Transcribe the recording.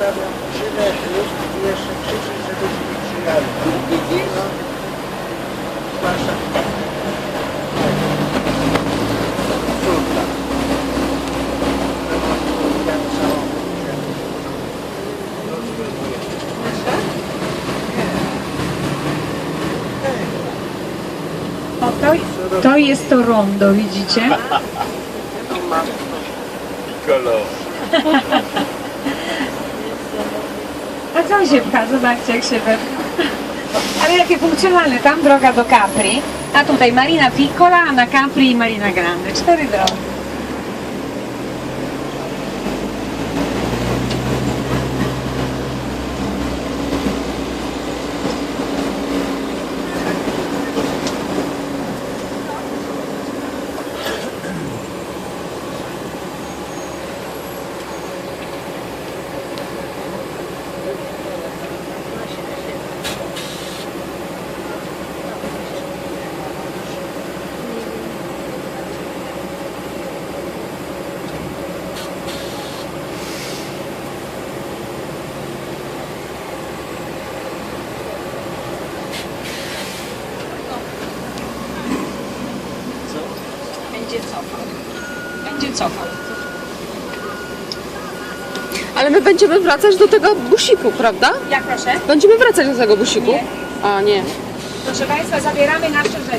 Zostawiam szybę luz i jeszcze krzyczeć, żebyśmy przyjechali. No. Wasza. Córka. Ten samochód się rozwiązuje. O, to, to jest to rondo, widzicie? Piccolo. A co pcha? Zobaczcie jak się wepcha. Ale jakie funkcjonalne, tam droga do Capri, a tutaj Marina Piccola, a na Capri Marina Grande. Cztery drogi. Będzie cofał. Będzie cofał. Ale my będziemy wracać do tego busiku, prawda? Jak proszę? Będziemy wracać do tego busiku? Nie. A nie. Proszę Państwa, zabieramy nasze rzeczy.